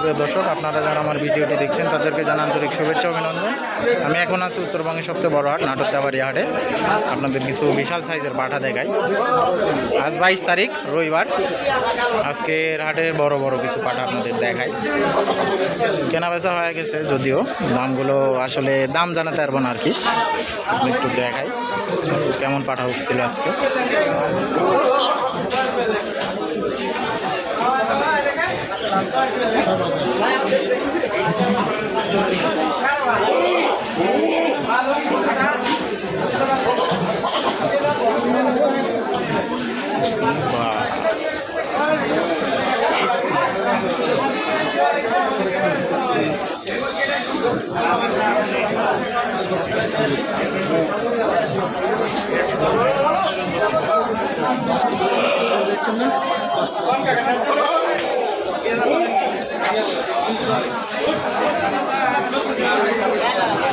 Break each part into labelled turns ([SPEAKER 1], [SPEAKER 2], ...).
[SPEAKER 1] প্রিয় দর্শক, আপনারা যারা আমার ভিডিওটি দেখছেন, তাদেরকে জানান আন্তরিক শুভেচ্ছা, অভিনন্দন। আমি এখন আছি উত্তরবঙ্গের সবচেয়ে বড় হাট নাটক চাবাড়িয়া হাটে। আপনাদের কিছু বিশাল সাইজের পাঠা দেখাই। আজ বাইশ তারিখ, রবিবার। আজকের হাটের বড় বড় কিছু পাঠা আপনাদের দেখাই। কেনা বেচা হয়ে গেছে, যদিও দামগুলো আসলে দাম জানাতে পারব না আর কি। একটু দেখাই কেমন পাঠা উঠছিল আজকে। বাহ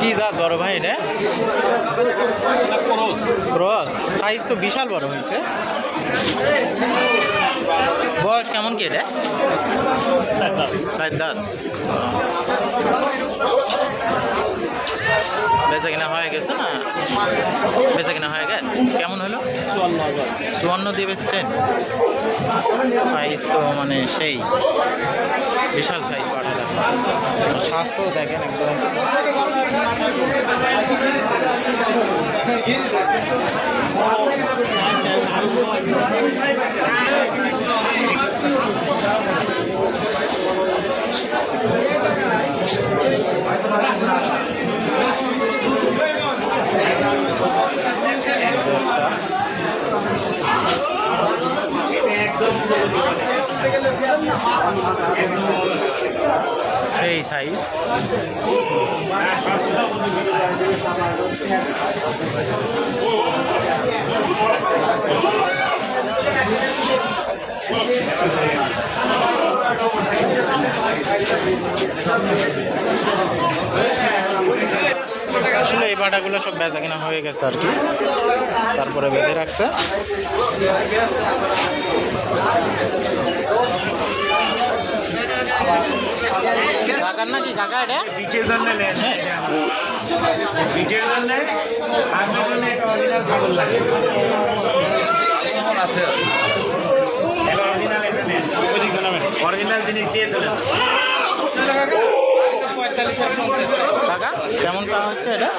[SPEAKER 1] কি জাত বড় ভাই রে ক্রস। সাইজ তো বিশাল বড় হয়েছে। বয়স কেমন কি এটা? চার দাঁত। বেচা কিনা হয়ে গেছে না? বেচা কিনা হয়ে গেছে। কেমন হলো? চুয়ান্ন দিয়ে বেচছেন? সাইজ তো মানে সেই বিশাল সাইজ পাঠালাম। স্বাস্থ্য দেখেন একদম। সেই সাইজ আসলে এই পাটাগুলো সব বেচা কিনা হয়ে গেছে আর কি। তারপরে বেঁধে রাখছে। কাকার নাকি? কাকা এটা?
[SPEAKER 2] পিঠের জন্য নেন পিঠের জন্য আপনার জন্য একটা অরিজিনাল ছাগল লাগে। আছে অরিজিনাল এটা জিনিস দিয়ে চলেন
[SPEAKER 1] কাকা কেমন চা হচ্ছে এটা?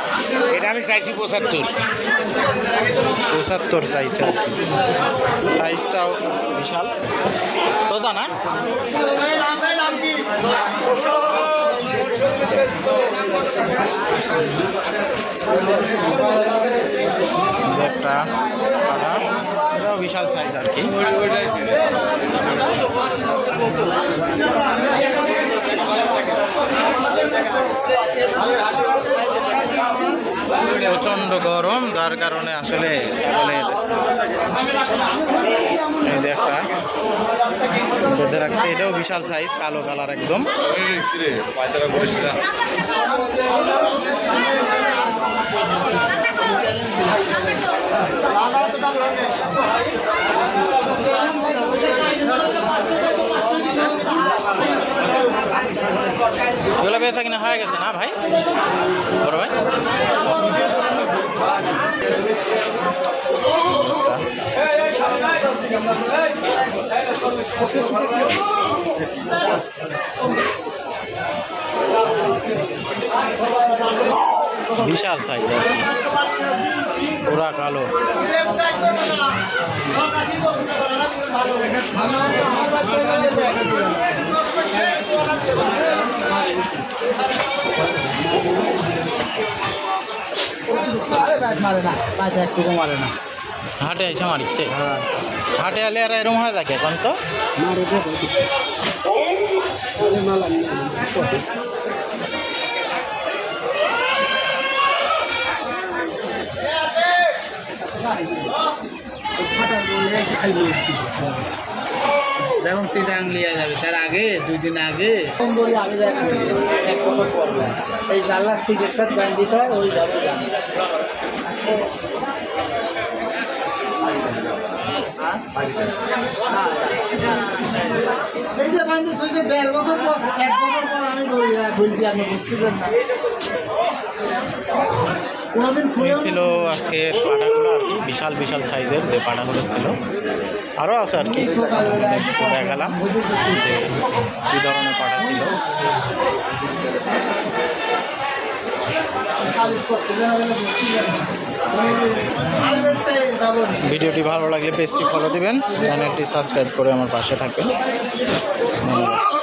[SPEAKER 2] এটা আমি চাইছি পঁচাত্তর।
[SPEAKER 1] পঁচাত্তর চাইছে সাইজটাও বিশাল। তোদা না বিশাল সাইজ আর কি। প্রচণ্ড গরম যার কারণে আসলে ছাগলের এই যে একটা বেঁধে রাখছে, এটাও বিশাল সাইজ কালো কালার একদম। এগুলো বেচা কিনা হয়ে গেছে না ভাই? বড় ভাই? বিশাল সাইজ আর কি। পুরা কালো।
[SPEAKER 3] মারে না। পাঁচ এক টুকু মারে না।
[SPEAKER 1] হাটে এসে মারিচ্ছে। হাটে আলে আর এরম হয়ে থাকে এখন তো?
[SPEAKER 4] যখন সিটাং লিয়া যাবে। তার আগে, দুই দিন আগে।
[SPEAKER 3] এই জানলার সিটের সাথে ব্যান্ড দিতে হয়, ওই এই যে বান্ধি তুই যে দেড় বছর পর এক বছর পর আমি আপনি না
[SPEAKER 1] ছিল আজকে পাটাগুলো আর কি, বিশাল বিশাল সাইজের যে পাটাগুলো ছিল। আরও আছে আর কি দেখালাম যে কী ধরনের পাটা ছিল। ভিডিওটি ভালো লাগলে পেজটি ফলো দিবেন চ্যানেলটি সাবস্ক্রাইব করে আমার পাশে থাকবেন। ধন্যবাদ।